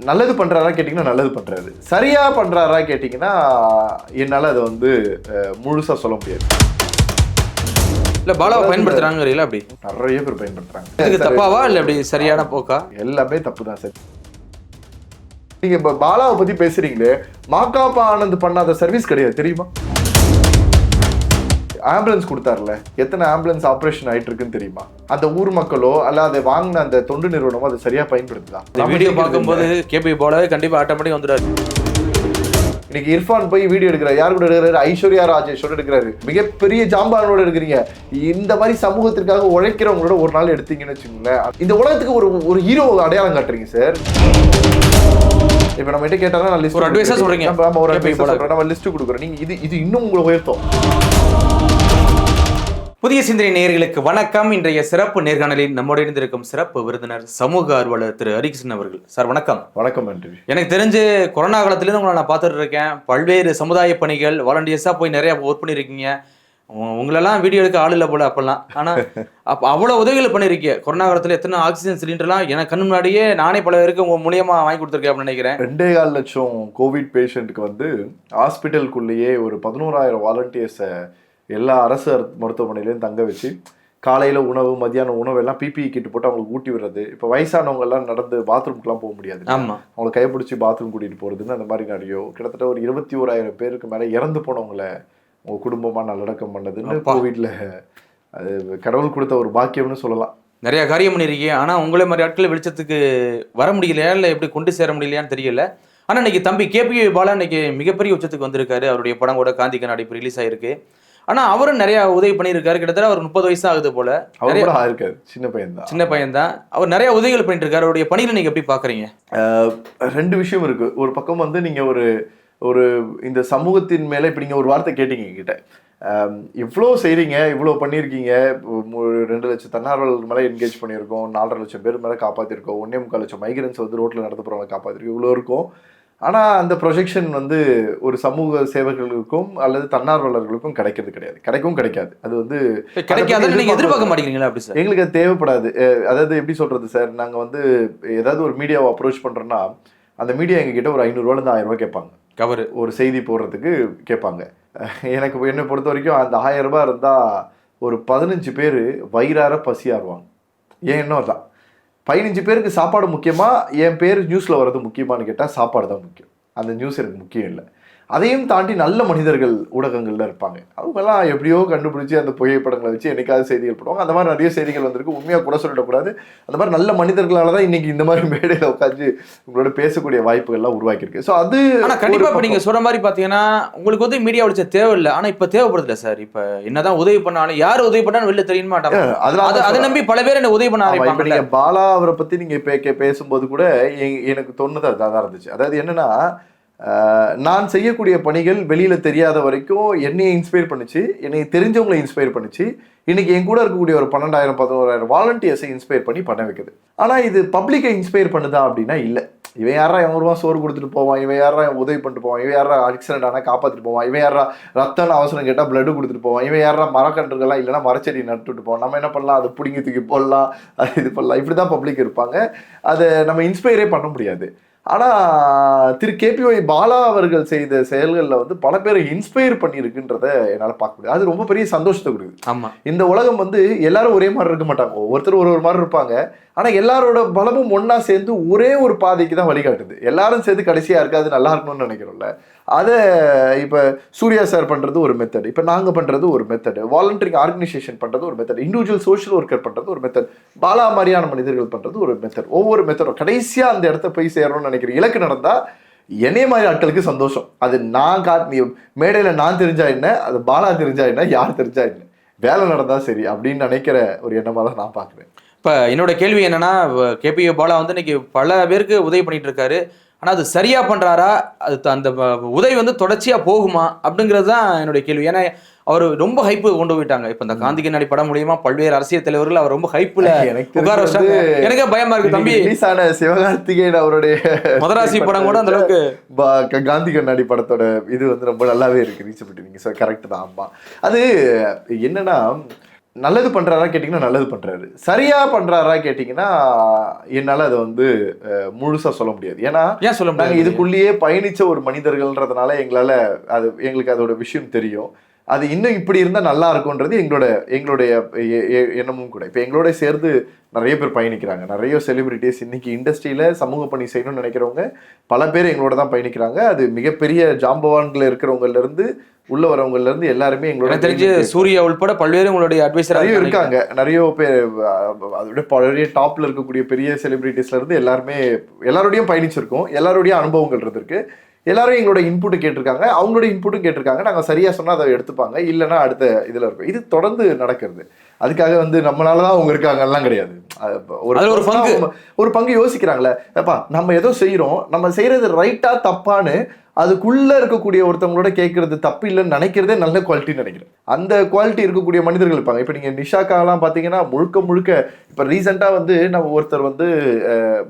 நல்லது பண்றாரா கேட்டிங்கன்னா நல்லது பண்றாரு. சரியா பண்றாரா கேட்டிங்கன்னா என்னால் அதை வந்து அஹ், முழுசா சொல்ல முடியாது. இல்ல பாலாவை பயன்படுத்துறாங்கிறீங்களா அப்படி? நிறைய பேர் பயன்படுத்துறாங்க. இதுக்கு தப்பாவா? இல்ல அப்படி சரியான போக்கா? எல்லாமே தப்பு தான் சார். நீங்க இப்ப பாலாவை பத்தி பேசுறீங்களே மாக்காப்பா ஆனந்த் பண்ணாத சர்வீஸ் கிடையாது தெரியுமா? ஆம்புலன்ஸ் கொடுத்தாருல எத்தனை ஆம்புலன்ஸ் ஆபரேஷன் ஆயிட்டு இருக்குன்னு தெரியுமா? அந்த ஊர் மக்களோ அல்ல அதை வாங்கின அந்த தொண்டு நிறுவனமோ அதை சரியா பயன்படுத்துதா? வீடியோ பார்க்கும்போது கேபி பாலாவே கண்டிப்பா ஆட்டோமேட்டிக் வந்துடாரு இன்னைக்கு இர்ஃபான் போய் வீடியோ எடுக்கிறார். யார் கூட எடுக்கிறாரு? ஐஸ்வர்யா ராஜேஷோட எடுக்கிறாரு. மிகப்பெரிய ஜாம்பானோட எடுக்கிறீங்க. இந்த மாதிரி சமூகத்திற்காக உழைக்கிறவங்களோட ஒரு நாள் எடுத்தீங்கன்னு வச்சுக்கோங்களேன். இந்த உலகத்துக்கு ஒரு ஒரு ஹீரோ அடையாளம் காட்டுறீங்க சார் இப்ப நம்ம கிட்ட கேட்டாலும் நான் லிஸ்ட் ஒரு ஆ சொல்றீங்க. நம்ம ஒரு. சொல்றோம். நம்ம லிஸ்ட் கொடுக்குறோம். நீங்க இது இது இன்னும் உங்களை உயர்த்தும். புதிய சிந்தனை நேயர்களுக்கு வணக்கம். இன்றைய சிறப்பு நேர்காணலில் நம்மோடு இருந்திருக்கும் சிறப்பு விருந்தினர் சமூக ஆர்வலர் திரு ஹரிகிருஷ்ணன் அவர்கள். சார் வணக்கம். வணக்கம் நன்றி. எனக்கு தெரிஞ்சு கொரோனா காலத்துலேருந்து உங்களை நான் பார்த்துட்டு இருக்கேன். பல்வேறு சமுதாய பணிகள் வாலண்டியர்ஸாக போய் நிறைய ஒர்க் பண்ணியிருக்கீங்க. உங்களெல்லாம் வீடியோ எடுக்க ஆள் இல்லை போல அப்பெல்லாம். ஆனால் அப்போ அவ்வளோ உதவிகள் பண்ணியிருக்கீங்க. கொரோனா காலத்தில் எத்தனை ஆக்சிஜன் சிலிண்டர்லாம் எனக்கு கண்ணு முன்னாடியே நானே பல பேருக்கு உங்கள் மூலியமாக வாங்கி கொடுத்துருக்கேன் அப்படின்னு நினைக்கிறேன். ரெண்டே கால் லட்சம் கோவிட் பேஷண்ட்டுக்கு வந்து ஹாஸ்பிட்டலுக்குள்ளேயே ஒரு பதினோராயிரம் வாலண்டியர்ஸை எல்லா அரசு மருத்துவமனையிலையும் தங்க வச்சு காலையில் உணவு மதியானம் உணவு எல்லாம் பிபிஇ கிட்டு போட்டு அவங்களுக்கு ஊட்டி விடுறது. இப்போ வயசானவங்க எல்லாம் நடந்து பாத்ரூம்க்குலாம் போக முடியாது ஆமாம் அவங்களை கைப்பிடிச்சி பாத்ரூம் கூட்டிகிட்டு போகிறதுன்னு அந்த மாதிரி நிறைய கிட்டத்தட்ட ஒரு இருபத்தி ஓராயிரம் பேருக்கு மேலே இறந்து போனவங்கள உங்கள் குடும்பமாக நல்லடக்கம் பண்ணதுன்னு. கோவிட்ல அது கடவுள் கொடுத்த ஒரு பாக்கியம்னு சொல்லலாம். நிறைய காரியம் பண்ணியிருக்கீங்க ஆனால் உங்களே மாதிரி ஆட்கள் வெளிச்சத்துக்கு வர முடியலையா? இல்லை எப்படி கொண்டு சேர முடியலையான்னு தெரியல. ஆனால் இன்னைக்கு தம்பி கேபி பாலா இன்னைக்கு மிகப்பெரிய உச்சத்துக்கு வந்திருக்காரு. அவருடைய படம் கூட காந்தி கண்ணாடி ரிலீஸ் ஆயிருக்கு. ஆனால் அவரும் நிறைய உதவி பண்ணியிருக்காரு. கிட்டத்தட்ட அவர் முப்பது வயசு ஆகுது போல. நிறைய கூட ஆயிருக்காரு. சின்ன பையன் தான் சின்ன பையன் தான் அவர் நிறைய உதவிகள் பண்ணிட்டு இருக்காரு அவருடைய பணிகளை நீங்க எப்படி பாக்குறீங்க ரெண்டு விஷயம் இருக்கு. ஒரு பக்கம் வந்து நீங்க ஒரு ஒரு இந்த சமூகத்தின் மேல இப்ப நீங்க ஒரு வார்த்தை கேட்டீங்க ஆம், இவ்வளோ செய்றீங்க இவ்வளோ பண்ணியிருக்கீங்க. ரெண்டு லட்சம் தன்னார்வலர்கள் மேலே என்கேஜ் பண்ணியிருக்கோம். நாலரை லட்சம் பேர் மேலே காப்பாற்றிருக்கோம் ஒன்றே முக்கால் லட்சம் மைக்ரன்ஸ் வந்து ரோட்டில் நடந்து போகிறவங்க காப்பாற்றிருக்கோம் இவ்வளோ இருக்கும். ஆனால் அந்த ப்ரொஜெக்ஷன் வந்து ஒரு சமூக சேவர்களுக்கும் அல்லது தன்னார்வலர்களுக்கும் கிடைக்கிறது கிடையாது. கிடைக்கும் கிடைக்காது. அது வந்து கிடைக்காத நீங்க எதிர்பார்க்க மாட்டேங்கிறீங்களா அப்படி சார்? எங்களுக்கு அது தேவைப்படாது. அதாவது எப்படி சொல்றது சார்? நாங்க வந்து ஏதாவது ஒரு மீடியாவை அப்ரோச் பண்றோம்னா அந்த மீடியா எங்ககிட்ட ஒரு ஐநூறுரூவாலேருந்து ஆயிரம் ரூபாய் கேட்பாங்க. கவரு. ஒரு செய்தி போடுறதுக்கு கேட்பாங்க. எனக்கு என்னை பொறுத்த வரைக்கும் அந்த ஆயிரம் ரூபாய் இருந்தால் ஒரு பதினஞ்சு பேர் வயிறார பசியாருவாங்க ஏன் எண்ணம் தான் பதினஞ்சு பேருக்கு சாப்பாடு முக்கியமா? என் பேர் நியூஸில் வர்றது முக்கியமான்னு கேட்டால் சாப்பாடு தான் முக்கியம். அந்த நியூஸ் எனக்கு முக்கியம் இல்லை. அதையும் தாண்டி நல்ல மனிதர்கள் ஊடகங்கள்ல இருப்பாங்க. அவங்கெல்லாம் எப்படியோ கண்டுபிடிச்சி அந்த புகைப்படங்களை வச்சு என்னைக்காவது செய்திகள் போடுவாங்க. அந்த மாதிரி நிறைய செய்திகள் வந்திருக்கு. உண்மையாக கூட சொல்லிடக்கூடாது அந்த மாதிரி நல்ல மனிதர்களால தான் இன்னைக்கு இந்த மாதிரி மேடையில் உட்காந்து உங்களோட பேசக்கூடிய வாய்ப்புகள்லாம் உருவாக்கியிருக்கு. ஸோ அது ஆனா கண்டிப்பா ஒரு இப்ப நீங்க சொல்ற மாதிரி பாத்தீங்கன்னா உங்களுக்கு வந்து மீடியா வெளிச்சம் தேவையில்லை. ஆனா இப்ப தேவைப்படுதுல சார் இப்ப என்னதான் உதவி பண்ணாலும் யார் உதவி பண்ணாலும் வெளில தெரிய மாட்டாங்க. அதனால அதை நம்பி பல பேர் என்ன உதவி பண்ண ஆரம்பிப்பாங்க பாலா அவரை பத்தி நீங்க பே- கே- பேசும்போது கூட எனக்கு தோணுது அதான் இருந்துச்சு. அதாவது என்னன்னா நான் செய்யக்கூடிய பணிகள் வெளியில் தெரியாத வரைக்கும் என்னையை இன்ஸ்பயர் பண்ணிச்சு. என்னை தெரிஞ்சவங்களை இன்ஸ்பயர் பண்ணிச்சு. இன்றைக்கி என் கூட இருக்கக்கூடிய ஒரு பன்னெண்டாயிரம் பதினோராயிரம் வாலண்டியர்ஸை இன்ஸ்பயர் பண்ணி பண்ண வைக்குது. ஆனால் இது பப்ளிக்கை இன்ஸ்பயர் பண்ணுதா அப்படின்னா இல்லை. இவன் யாரா எவன் ரூபா சோறு கொடுத்துட்டு போவான்? இவன் யாரா உதவி பண்ணிட்டு போவான்? இவன் யாரா ஆக்சிடென்ட் ஆனால் காப்பாற்றிட்டு போவான்? இவன் யாரா ரத்தம் அவசரம் கேட்டால் ப்ளட் கொடுத்துட்டு போவான்? இவன் யாரா மரக்கன்றுகள்லாம் இல்லைன்னா மரச்செடி நட்டுட்டு போவோம் நம்ம என்ன பண்ணலாம்? அதை பிடிங்கி தூக்கி போடலாம். அது இது பண்ணலாம். இப்படி தான் பப்ளிக் இருப்பாங்க. அதை நம்ம இன்ஸ்பயரே பண்ண முடியாது. ஆனால் திரு கேபிஒய் பாலா அவர்கள் செய்த செயல்களில் வந்து பல பேரை இன்ஸ்பயர் பண்ணியிருக்குன்றத என்னால் பார்க்க முடியாது. அது ரொம்ப பெரிய சந்தோஷத்தை கொடுக்குது. ஆமா. இந்த உலகம் வந்து எல்லாரும் ஒரே மாதிரி இருக்க மாட்டாங்க. ஒவ்வொருத்தர் ஒரு ஒரு மாதிரி இருப்பாங்க. ஆனால் எல்லாரோட பலமும் ஒன்றா சேர்ந்து ஒரே ஒரு பாதைக்கு தான் வழிகாட்டுது. எல்லாரும் சேர்ந்து கடைசியாக இருக்காது நல்லா இருக்கணும்னு நினைக்கிறோம்ல அதை இப்போ சூர்யா சார் பண்ணுறது ஒரு மெத்தட் இப்போ நாங்கள் பண்ணுறது ஒரு மெத்தட் வாலண்டரிங் ஆர்கனைசேஷன் பண்ணுறது ஒரு மெத்தட் இண்டிவிஜுவல் சோஷியல் ஒர்க்கர் பண்ணுறது ஒரு மெத்தட் பாலா மாதிரியான மனிதர்கள் பண்ணுறது ஒரு மெத்தட் ஒவ்வொரு மெத்தடும் கடைசியாக அந்த இடத்த போய் சேரணும்னு நினைக்கிற இலக்கு நடந்தால் என்னைய மாதிரி ஆட்களுக்கு சந்தோஷம். அது நான் காட்டி மேடையில் நான் தெரிஞ்சா என்ன அது பாலா தெரிஞ்சா என்ன யார் தெரிஞ்சா என்ன வேலை நடந்தால் சரி அப்படின்னு நினைக்கிற ஒரு எண்ணமாக தான் நான் பார்க்குறேன். இப்ப என்னோட கேள்வி என்னன்னா கேபி பாலா வந்து இன்னைக்கு பல பேருக்கு உதவி பண்ணிட்டு இருக்காரு. ஆனா அது சரியா பண்றாரா? அது அந்த உதவி வந்து தொடர்ச்சியா போகுமா? அப்படிங்கிறது தான் என்னுடைய கேள்வி. ஏன்னா அவர் ரொம்ப ஹைப்பு கொண்டு போயிட்டாங்க. இப்ப இந்த காந்தி கண்ணாடி படம் மூலியமா பல்வேறு அரசியல் தலைவர்கள் அவர் ரொம்ப எனக்கு உட்கார வச்சாங்க. எனக்கே பயமா இருக்கு தம்பி. ரிலீஸ் ஆன சிவகார்த்திகேயன் அவருடைய மதராசி படம் கூட அந்த அளவுக்கு காந்தி கண்ணாடி படத்தோட இது வந்து ரொம்ப நல்லாவே இருக்கு. ரீச்சபிலிட்டி நீங்க கரெக்ட் தான் ஆமா. அது என்னன்னா நல்லது பண்றாரா கேட்டிங்கன்னா நல்லது பண்றாரு. சரியா பண்றாரா கேட்டிங்கன்னா என்னால அதை வந்து அஹ், முழுசா சொல்ல முடியாது. ஏன்னா ஏன் சொல்ல முடியாது? இதுக்குள்ளேயே பயணிச்ச ஒரு மனிதர்கள்ன்றதுனால எங்களால அது எங்களுக்கு அதோட விஷயம் தெரியும். அது இன்னும் இப்படி இருந்தா நல்லா இருக்கும்ன்றது எங்களோட எங்களுடைய எண்ணமும் கூட. இப்போ எங்களோட சேர்ந்து நிறைய பேர் பயணிக்கிறாங்க. நிறைய செலிபிரிட்டிஸ் இன்னைக்கு இண்டஸ்ட்ரியில சமூக பணி செய்யணும்னு நினைக்கிறவங்க பல பேர் எங்களோட தான் பயணிக்கிறாங்க. அது மிகப்பெரிய ஜாம்பவான்கள் இருக்கிறவங்கல இருந்து உள்ள வரவங்கல இருந்து எல்லாருமே எங்களோட தெரிஞ்சு சூர்யா உள்பட பல்வேறு உங்களுடைய அட்வைசரா நிறைய இருக்காங்க. நிறைய பேர் அதோட பழைய டாப்ல இருக்கக்கூடிய பெரிய செலிபிரிட்டிஸ்ல இருந்து எல்லாருமே எல்லாரோடையும் பயணிச்சிருக்கோம். எல்லாருடைய அனுபவங்கள் இருந்திருக்கு. எல்லாரும் எங்களோட இன்புட் கேட்டிருக்காங்க. அவங்களோட இன்புட்டும் கேட்டிருக்காங்க. நாங்க சரியா சொன்னா அதை எடுத்துப்பாங்க. இல்லைன்னா அடுத்த இதுல இருக்கும் இது தொடர்ந்து நடக்கிறது. அதுக்காக வந்து நம்மளாலதான் அவங்க இருக்காங்கலாம் கிடையாது. ஒரு பங்கு. ஒரு பங்கு யோசிக்கிறாங்களே. அப்பா நம்ம ஏதோ செய்றோம். நம்ம செய்யறது ரைட்டா தப்பான்னு அதுக்குள்ள இருக்கக்கூடிய ஒருத்தவங்களோட கேட்கறது தப்பு இல்லைன்னு நினைக்கிறதே நல்ல குவாலிட்டின்னு நினைக்கிறேன். அந்த குவாலிட்டி இருக்கக்கூடிய மனிதர்கள் இருப்பாங்க. இப்போ நீங்க நிஷாக்காலாம் பார்த்தீங்கன்னா முழுக்க முழுக்க இப்போ ரீசெண்டாக வந்து நம்ம ஒருத்தர் வந்து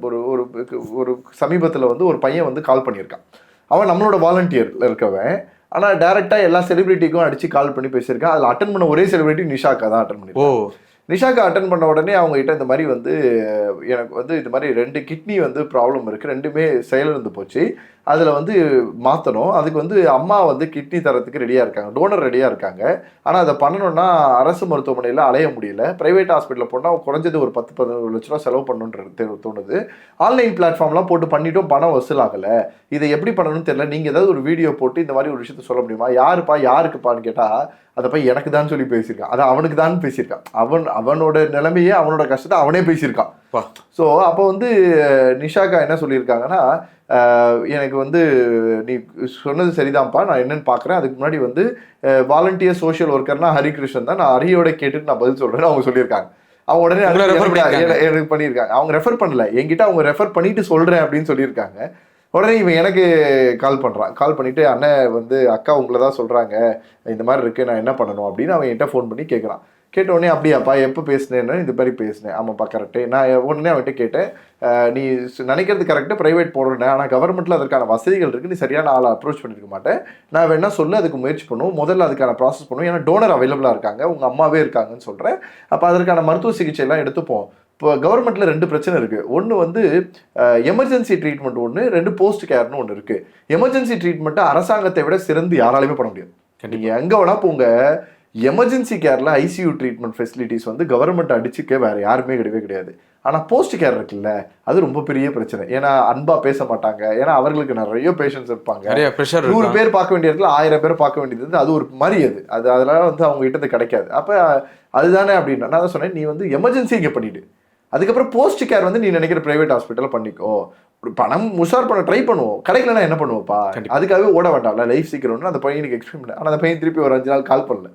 ஒரு ஒரு சமீபத்தில் வந்து ஒரு பையன் வந்து கால் பண்ணியிருக்கான். அவன் நம்மளோட வாலண்டியர்ல இருக்கவன். ஆனால் டேரெக்டாக எல்லா செலிபிரிட்டிக்கும் அடிச்சு கால் பண்ணி பேசியிருக்கான். அதில் அட்டன் பண்ண ஒரே செலிபிரிட்டி நிஷாக்கா தான் அட்டன் ஓ. பண்ணியிருக்கான் நிஷாக்கு அட்டன் பண்ண உடனே அவங்க கிட்ட இந்த மாதிரி வந்து எனக்கு வந்து இந்த மாதிரி ரெண்டு கிட்னி வந்து ப்ராப்ளம் இருக்கு. ரெண்டுமே செயலிழந்து போச்சு. அதில் வந்து மாற்றணும் அதுக்கு வந்து அம்மா வந்து கிட்னி தரத்துக்கு ரெடியாக இருக்காங்க. டோனர் ரெடியாக இருக்காங்க. ஆனால் அதை பண்ணணும்னா அரசு மருத்துவமனையில் அலைய முடியல. ப்ரைவேட் ஹாஸ்பிட்டலில் போனால் குறைஞ்சது ஒரு பத்து பதினோரு லட்ச ரூபா செலவு பண்ணணுன்றது தோணுது. ஆன்லைன் பிளாட்ஃபார்ம்லாம் போட்டு பண்ணிட்டும் பணம் வசூலாகலை இதை எப்படி பண்ணணும்னு தெரியல. நீங்கள் ஏதாவது ஒரு வீடியோ போட்டு இந்த மாதிரி ஒரு விஷயத்த சொல்ல முடியுமா? யாருப்பா யாருக்குப்பான்னு கேட்டால் அதை போய் எனக்கு தான் சொல்லி பேசியிருக்கான். அது அவனுக்கு தான் பேசியிருக்கான். அவன் அவனோட நிலைமையே அவனோட கஷ்டத்தை அவனே பேசியிருக்கான். ஸோ அப்போ வந்து நிஷாக்கா என்ன சொல்லியிருக்காங்கன்னா எனக்கு வந்து நீ சொன்னது சரிதான்ப்பா நான் என்னன்னு பார்க்குறேன் அதுக்கு முன்னாடி வந்து வாலண்டியர் சோஷியல் ஒர்க்கர்னா ஹரிகிருஷ்ணன் தான். நான் ஹரியோட கேட்டுட்டு நான் பதில் சொல்கிறேன்னு அவங்க சொல்லியிருக்காங்க. அவங்க உடனே எனக்கு- பண்ணியிருக்காங்க. அவங்க ரெஃபர் பண்ணல. என்கிட்ட அவங்க ரெஃபர் பண்ணிட்டு சொல்கிறேன் அப்படின்னு சொல்லியிருக்காங்க. உடனே இவன் எனக்கு கால் பண்ணுறான் கால் பண்ணிட்டு அண்ணன் வந்து அக்கா உங்களை தான் சொல்கிறாங்க இந்த மாதிரி இருக்கு. நான் என்ன பண்ணணும்? அப்படின்னு அவன் என்கிட்ட ஃபோன் பண்ணி கேட்குறான் கேட்ட உடனே அப்படியாப்பா எப்போ பேசினேன்னு இந்த மாதிரி பேசினேன். ஆமாப்பா கரெக்டு நான் உடனே அவன்கிட்ட கேட்டேன் நீ நினைக்கிறது கரெக்டு ப்ரைவேட் போடுறேன். ஆனால் கவர்மெண்ட்டில் அதற்கான வசதிகள் இருக்குது நீ சரியான ஆளை அப்ரோச் பண்ணியிருக்க மாட்டேன். நான் வேணா சொல்ல அதுக்கு முயற்சி பண்ணுவோம் முதல்ல அதுக்கான ப்ராசஸ் பண்ணுவோம் ஏன்னா டோனர் அவைலபிளாக இருக்காங்க. உங்கள் அம்மாவே இருக்காங்கன்னு சொல்கிறேன் அப்போ அதற்கான மருத்துவ சிகிச்சை எல்லாம் எடுத்துப்போம். இப்போ கவர்மெண்ட்டில் ரெண்டு பிரச்சனை இருக்குது ஒன்று வந்து எமர்ஜென்சி ட்ரீட்மெண்ட் ஒன்று ரெண்டு போஸ்ட் கேர்னு ஒன்று இருக்குது எமர்ஜென்சி ட்ரீட்மெண்ட்டை அரசாங்கத்தை விட சிறந்து யாராலையுமே பண்ண முடியாது. நீங்கள் எங்கே வேணா போங்க. எமர்ஜென்சி கேரில் ஐசியூ ட்ரீட்மெண்ட் ஃபெசிலிட்டிஸ் வந்து கவர்மெண்ட் அடிச்சுக்க வேற யாருமே கிடையவே கிடையாது. ஆனால் போஸ்ட் கேர் இருக்குல்ல அது ரொம்ப பெரிய பிரச்சனை. ஏன்னா அன்பா பேச மாட்டாங்க. ஏன்னா அவர்களுக்கு நிறைய பேஷண்ட்ஸ் இருப்பாங்க. நிறைய ப்ரெஷர் நூறு பேர் பார்க்க வேண்டிய இடத்துல ஆயிரம் பேர் பார்க்க வேண்டியது வந்து அது ஒரு மாதிரி அது. அது அதனால வந்து அவங்க கிட்ட கிடைக்காது. அப்போ அதுதானே அப்படின்னா நான் தான் சொன்னேன் நீ வந்து எமர்ஜென்சி இங்கே பண்ணிடு. அதுக்கப்புறம் போஸ்ட் கேர் வந்து நீ நினைக்கிற பிரைவேட் ஹாஸ்பிட்டலில் பண்ணிக்கோ. பணம் உஷார் பண்ண ட்ரை பண்ணுவோம். கிடைக்கலனா என்ன பண்ணுவோப்பா? கண்டிப்பா. அதுக்காகவே ஓட வேண்டாம்ல. லைஃப் சீக்கிரம்னு அந்த பையனுக்கு எக்ஸ்பிளைன் பண்ண. ஆனால் அந்த பையன் திருப்பி ஒரு அஞ்சு நாள் கால் பண்ணல.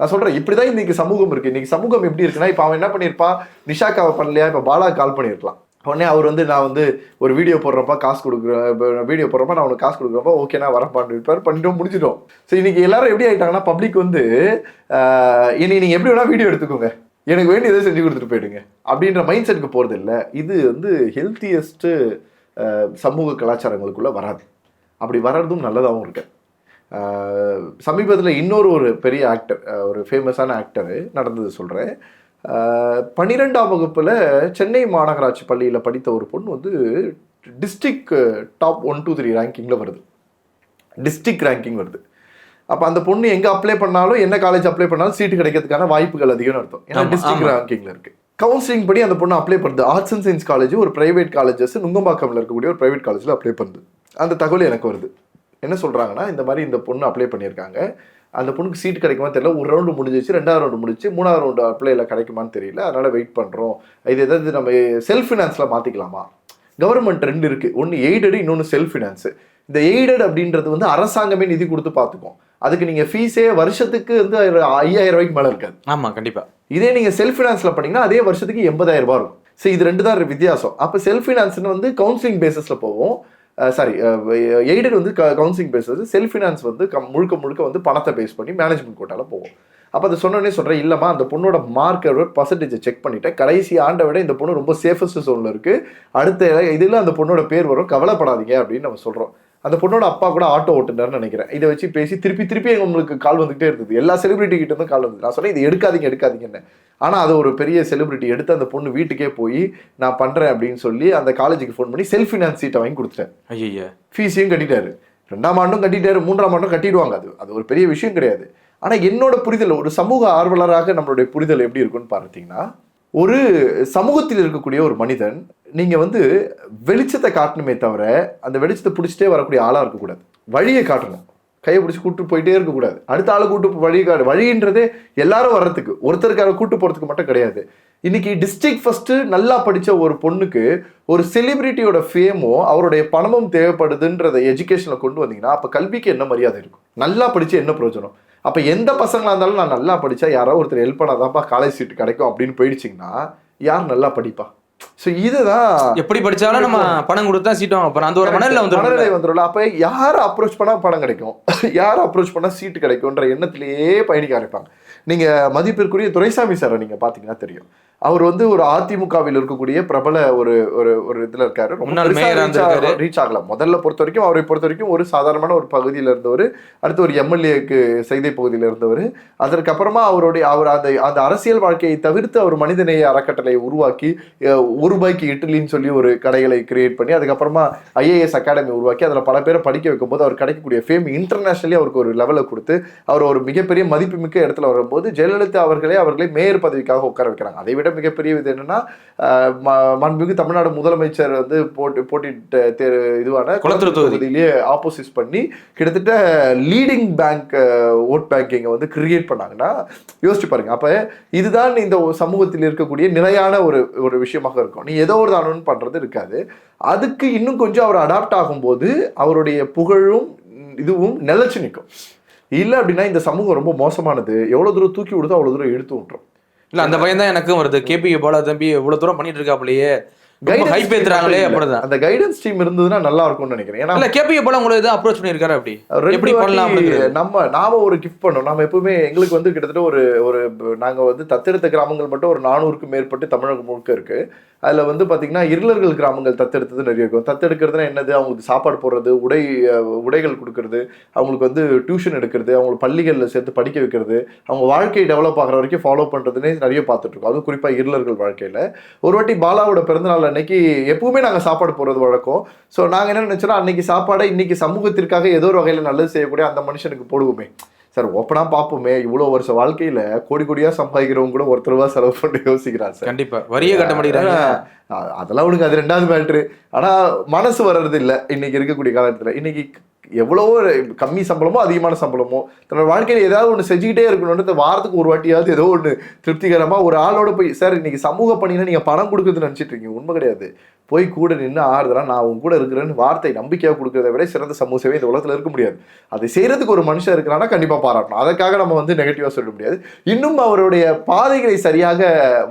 நான் சொல்றேன் இப்படிதான் இன்னைக்கு சமூகம் இருக்கு. இன்னைக்கு சமூகம் எப்படி இருக்குன்னா இப்போ அவன் என்ன பண்ணியிருப்பான்? நிஷாக்காவை பண்ணலையா? இப்போ பாலா கால் பண்ணியிருக்கலாம். உடனே அவர் வந்து நான் வந்து ஒரு வீடியோ போடுறப்ப காசு கொடுக்குறேன் வீடியோ போடுறப்ப நான் உனக்கு காசு கொடுக்குறப்ப ஓகே நான் வரப்பான்னு இருப்பார். பண்ணிட்டோம் முடிச்சிட்டோம். ஸோ இன்னைக்கு எல்லாரும் எப்படி ஆயிட்டாங்கன்னா பப்ளிக் வந்து ஆஹ், இனி நீங்க எப்படி வேணா வீடியோ எடுத்துக்கோங்க. எனக்கு வேண்டியதை செஞ்சு கொடுத்துட்டு போயிடுங்க. அப்படின்ற மைண்ட் செட்டுக்கு போறது இல்லை இது வந்து ஹெல்த்தியஸ்ட் சமூக கலாச்சாரங்களுக்குள்ள வராது. அப்படி வர்றதும் நல்லதாகவும் இருக்கு. சமீபத்தில் இன்னொரு ஒரு பெரிய ஆக்டர் ஒரு ஃபேமஸான ஆக்டரு நடந்தது சொல்கிறேன் பன்னிரெண்டாம் வகுப்பில் சென்னை மாநகராட்சி பள்ளியில் படித்த ஒரு பொண்ணு வந்து district top one two three ரேங்கிங்கில் வருது. டிஸ்ட்ரிக்ட் ரேங்கிங் வருது. அப்போ அந்த பொண்ணு எங்கே அப்ளை பண்ணாலும் என்ன காலேஜ் அப்ளை பண்ணாலும் சீட்டு கிடைக்கிறதுக்கான வாய்ப்புகள் அதிகம்னு அர்த்தம். ஏன்னா ஆமா. ரேங்கிங்கில் இருக்கு. கவுன்சிலிங் படி அந்த பொண்ணு அப்ளை பண்ணுது. ஆர்ட்ஸ் அண்ட் சயின்ஸ் காலேஜ் ஒரு பிரைவேட் காலேஜஸ் நுங்கம்பாக்கம்ல இருக்கக்கூடிய ஒரு பிரைவேட் காலேஜில் அப்ளை பண்ணுது. அந்த தகவல் எனக்கு வருது. என்ன சொல்றாங்கன்னா இந்த மாதிரி இந்த பொண்ணு அப்ளை பண்ணியிருக்காங்க. அந்த பொண்ணுக்கு சீட் கிடைக்குமா தெரியல. ஒரு ரவுண்டு முடிஞ்சிச்சு ரெண்டாவது ரவுண்டு முடிச்சு மூணாவது ரவுண்டு அப்ளைல கிடைக்குமான்னு தெரியல. அதனால வெயிட் பண்றோம். இது எதாவது நம்ம செல்ஃப் ஃபினான்ஸ்ல மாத்திக்கலாமா? கவர்மெண்ட் ரெண்டு இருக்கு. ஒன்று எய்டடு இன்னொன்று செல்ஃப் ஃபினான்ஸ் இந்த எய்டட் அப்படின்றது வந்து அரசாங்கமே நிதி கொடுத்து பார்த்துக்கும். அதுக்கு நீங்க ஃபீஸே வருஷத்துக்கு வந்து ஐயாயிரம் ரூபாய்க்கு மேல இருக்காது. ஆமா கண்டிப்பா. இதே நீங்க செல்ஃப் ஃபினான்ஸ்ல பண்ணீங்கன்னா அதே வருஷத்துக்கு எண்பதாயிரம் ரூபாய் இருக்கும். சரி இது ரெண்டு தான் வித்தியாசம். அப்போ செல்ஃப் ஃபினான்ஸ்னு வந்து கவுன்சிலிங் பேசிஸ்ல போவோம். சாரி எய்டட் வந்து கவுன்சிலிங் பேசஸ் செல்ஃப் ஃபினான்ஸ் வந்து கம்- முழுக்க முழுக்க வந்து பணத்தை பேஸ் பண்ணி மேனேஜ்மெண்ட் கோட்டால போவோம் அப்போ அதை சொன்னோடனே சொல்கிறேன் இல்லைம்மா அந்த பொண்ணோட மார்க்கோட பர்சன்டேஜை செக் பண்ணிவிட்டேன் கடைசி ஆண்டை விட இந்த பொண்ணு ரொம்ப சேஃபஸ்ட் சோனில் இருக்குது அடுத்த இதில் அந்த பொண்ணோட பேர் வரும். கவலைப்படாதீங்க அப்படின்னு நம்ம சொல்கிறோம் அந்த பொண்ணோட அப்பா கூட ஆட்டோ ஓட்டுனார்னு நினைக்கிறேன். இதை வச்சு பேசி திருப்பி திருப்பி உங்களுக்கு கால் வந்துகிட்டே இருந்தது. எல்லா செலிபிரிட்டி கிட்ட இருந்தும் கால் வந்தது. நான் சொன்னேன் இது எடுக்காதீங்க எடுக்காதீங்கன்னு ஆனா அது ஒரு பெரிய செலிபிரிட்டி எடுத்து அந்த பொண்ணு வீட்டுக்கே போய் நான் பண்றேன் அப்படின்னு சொல்லி அந்த காலேஜுக்கு ஃபோன் பண்ணி செல்ஃப் ஃபினான்ஸ் சீட்டை வாங்கி கொடுத்துட்டேன். ஐயா ஃபீஸையும் கட்டிட்டாரு. ரெண்டாம் ஆண்டும் கட்டிட்டாரு மூன்றாம் ஆண்டும் கட்டிடுவாங்க. அது அது ஒரு பெரிய விஷயம் கிடையாது. ஆனா என்னோட புரிதல் ஒரு சமூக ஆர்வலராக நம்மளுடைய புரிதல் எப்படி இருக்குன்னு பார்த்தீங்கன்னா ஒரு சமூகத்தில் இருக்கக்கூடிய ஒரு மனிதன் நீங்கள் வந்து வெளிச்சத்தை காட்டணுமே தவிர அந்த வெளிச்சத்தை பிடிச்சிட்டே வரக்கூடிய ஆளாக இருக்கக்கூடாது. வழியை காட்டணும். கையை பிடிச்சி கூட்டு போயிட்டே இருக்கக்கூடாது. அடுத்த ஆளை கூட்டு வழி காட்டு வழின்றதே எல்லாரும் வர்றதுக்கு. ஒருத்தருக்காக கூட்டு போகிறதுக்கு மட்டும் கிடையாது. இன்னைக்கு டிஸ்ட்ரிக்ட் ஃபர்ஸ்ட் நல்லா படித்த ஒரு பொண்ணுக்கு ஒரு செலிபிரிட்டியோட ஃபேமோ அவருடைய பணமும் தேவைப்படுதுன்றதை எஜுகேஷனில் கொண்டு வந்தீங்கன்னா அப்போ கல்விக்கு என்ன மரியாதை இருக்கும்? நல்லா படித்து என்ன பிரயோஜனம்? அப்போ எந்த பசங்களா இருந்தாலும் நான் நல்லா படிச்சா யாரோ ஒருத்தர் ஹெல்ப் பண்ணாதான்ப்பா காலேஜ் சீட் கிடைக்கும் அப்படின்னு போயிடுச்சிங்கன்னா யார் நல்லா படிப்பா? ஸோ இதுதான் எப்படி படிச்சாலும் நம்ம பணம் கொடுத்தா சீட் வாங்க அந்த ஒரு மணல்ல மனநிலை வந்துடும். அப்ப யாரை அப்ரோச் பண்ணா பணம் கிடைக்கும்? யாரை அப்ரோச் பண்ணா சீட்டு கிடைக்கும்ன்ற எண்ணத்திலேயே பயணிக்க ஆரம்பிப்பாங்க. நீங்க மதிப்பிற்குரிய துரைசாமி சாரை நீங்க பாத்தீங்கன்னா தெரியும். அவர் வந்து ஒரு அதிமுகவில் இருக்கக்கூடிய பிரபல ஒரு ஒரு ஒரு இதுல இருக்காரு. ரொம்ப. ரீச் ஆகல. முதல்ல பொறுத்த வரைக்கும் அவரை பொறுத்த வரைக்கும் ஒரு சாதாரணமான ஒரு பகுதியில இருந்தவர். அடுத்து ஒரு எம்எல்ஏக்கு செய்தி பகுதியில இருந்தவர். அதற்கப்புறமா அவருடைய அவர் அந்த அந்த அரசியல் வாழ்க்கையை தவிர்த்து அவர் மனிதநேய அறக்கட்டளையை உருவாக்கி ஒரு ரூபாய்க்கு இட்லின்னு சொல்லி ஒரு கடைகளை கிரியேட் பண்ணி அதுக்கப்புறமா ஐஏஎஸ் அகாடமி உருவாக்கி அதில் பல பேரை படிக்க வைக்கும்போது அவர் கிடைக்கக்கூடிய ஃபேம் இன்டர்நேஷனலி அவருக்கு ஒரு லெவலில் கொடுத்து அவர் ஒரு மிகப்பெரிய மதிப்புமிக்க இடத்துல வரும்போது ஜெயலலிதா அவர்களே அவர்களை மேயர் பதவிக்காக உட்கார வைக்கிறாங்க. அதை விட மிகப்பெரிய இது என்னன்னா மாண்புமிகு தமிழ்நாடு முதலமைச்சர் வந்து போட்டி போட்டிட்டு தே- இதுவான குளத்தூர் தொகுதி. தொகுதியிலேயே ஆப்போசிட் பண்ணி கிட்டத்தட்ட லீடிங் பேங்க் ஓட் பேங்கிங்கை வந்து கிரியேட் பண்ணாங்கன்னா யோசிச்சு பாருங்க. அப்ப இதுதான் இந்த சமூகத்தில் இருக்கக்கூடிய நிலையான ஒரு ஒரு விஷயமாக இருக்கும். நீ ஏதோ ஒரு தானு பண்றது இருக்காது. அதுக்கு இன்னும் கொஞ்சம் அவர் அடாப்ட் ஆகும்போது அவருடைய புகழும் இதுவும் நிலைச்சு நிற்கும். இல்லை அப்படின்னா இந்த சமூகம் ரொம்ப மோசமானது. எவ்வளவு தூரம் தூக்கி விடுதோ அவ்வளவு தூரம் எடுத்து விட்டுரும் இல்ல அந்த பையன் தான் எனக்கும் வருது. கேபி பாலா தம்பி இவ்வளவு தூரம் பண்ணிட்டு இருக்காப்லையே ஹைப் ஏத்துறாங்களே. அப்படிதான். அந்த கைடன்ஸ் டீம் இருந்ததுன்னா நல்லா இருக்கும்னு நினைக்கிறேன். ஏன்னா இல்ல கேபி பாலா உங்களை எதுவும் அப்ரோச் பண்ணிருக்காரு அப்படி? எப்படி பண்ணலாம் நம்ம நாம ஒரு கிஃப்ட் பண்ணோம். நாம எப்பவுமே எங்களுக்கு வந்து கிட்டத்தட்ட ஒரு ஒரு நாங்க வந்து தத்தெடுத்த கிராமங்கள் மட்டும் ஒரு நானூறுக்கும் மேற்பட்டு தமிழகம் முழுக்க இருக்கு. அதில் வந்து பார்த்திங்கன்னா இருளர்கள் கிராமங்கள் தத்தெடுத்தது நிறைய இருக்கும். தத்தெடுக்கிறதுனா என்னது? அவங்களுக்கு சாப்பாடு போடுறது உடை உடைகள் கொடுக்கறது அவங்களுக்கு வந்து டியூஷன் எடுக்கிறது அவங்களுக்கு பள்ளிகளில் சேர்த்து படிக்க வைக்கிறது அவங்க வாழ்க்கையை டெவலப் ஆகிற வரைக்கும் ஃபாலோ பண்ணுறதுனே நிறைய பார்த்துட்ருக்கோம் அதுவும் குறிப்பாக இருளர்கள் வாழ்க்கையில். ஒரு வாட்டி பாலாவோட பிறந்தநாள் அன்னைக்கு எப்பவுமே நாங்கள் சாப்பாடு போடுறது வழக்கம். ஸோ நாங்கள் என்ன நினச்சோன்னா அன்னைக்கு சாப்பாடை இன்னைக்கு சமூகத்திற்காக ஏதோ ஒரு வகையில் நல்லது செய்யக்கூடிய அந்த மனுஷனுக்கு போடுவோமே. சார் ஓப்பனா பார்ப்போமே. இவ்வளோ வருஷ வாழ்க்கையில கோடி கோடியா சம்பாதிக்கிறவங்க கூட ஒருத்தர் ரூபா செலவு பண்ணி யோசிக்கிறார் சார். கண்டிப்பா. வரியே கட்ட மாட்டேங்கிறாங்க அதெல்லாம் உனக்கு அது ரெண்டாவது மேட்ரு ஆனா மனசு வர்றது இல்ல இன்னைக்கு இருக்கக்கூடிய காலத்துல இன்னைக்கு எவ்வளவோ கம்மி சம்பளமோ அதிகமான சம்பளமோ தன்னோட வாழ்க்கையில ஏதாவது ஒன்று செஞ்சுக்கிட்டே இருக்கணும்னு வாரத்துக்கு ஒரு வாட்டியாவது ஏதோ ஒன்று திருப்திகரமா ஒரு ஆளோட போய் சார் இன்னைக்கு சமூக பணினா நீங்க பணம் கொடுக்குறதுன்னு நினைச்சிட்டு இருக்கீங்க. உண்மை கிடையாது. போய் கூட நின்று ஆறுதலா நான் உன் கூட இருக்கிறேன்னு வார்த்தை நம்பிக்கையா கொடுக்கறத விட சிறந்த சமூக சேவை இந்த உலகத்துல இருக்க முடியாது. அதை செய்யறதுக்கு ஒரு மனுஷன் இருக்கிறான்னா கண்டிப்பா பாராட்டணும். அதுக்காக நம்ம வந்து நெகட்டிவா சொல்ல முடியாது. இன்னும் அவருடைய பாதைகளை சரியாக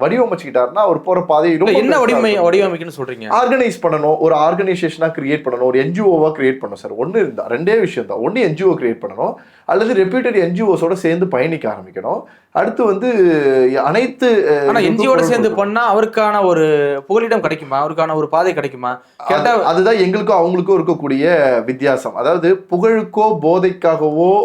வடிவமைச்சுக்கிட்டாருன்னா அவர் போற பாதை இல்ல ரொம்ப என்ன வடிவமை இருக்கும். வடிவமைக்குன்னு சொல்றீங்க? ஆர்கனைஸ் பண்ணணும். ஒரு ஆர்கனைசேஷனாக கிரியேட் பண்ணணும். ஒரு என்ஜிஓவாக கிரியேட் பண்ணணும் சார். ஒன்று இருந்தா ரெண்டே விஷயம் தான் ஒன்று என்ஜிஓ கிரியேட் பண்ணணும். அல்லது ரெப்யூட்டட் என்ஜிஓஸோட சேர்ந்து பயணிக்க ஆரம்பிக்கணும். அடுத்து வந்து அனைத்து என்ஜிஓட சேர்ந்து. பண்ணா அவருக்கான ஒரு புகலிடம் கிடைக்குமா? அவருக்கான ஒரு பாதை கிடைக்குமா? கேட்டா அது- அதுதான் எங்களுக்கும் அவங்களுக்கும் இருக்கக்கூடிய வித்தியாசம். அதாவது புகழுக்கோ போதைக்காகவோ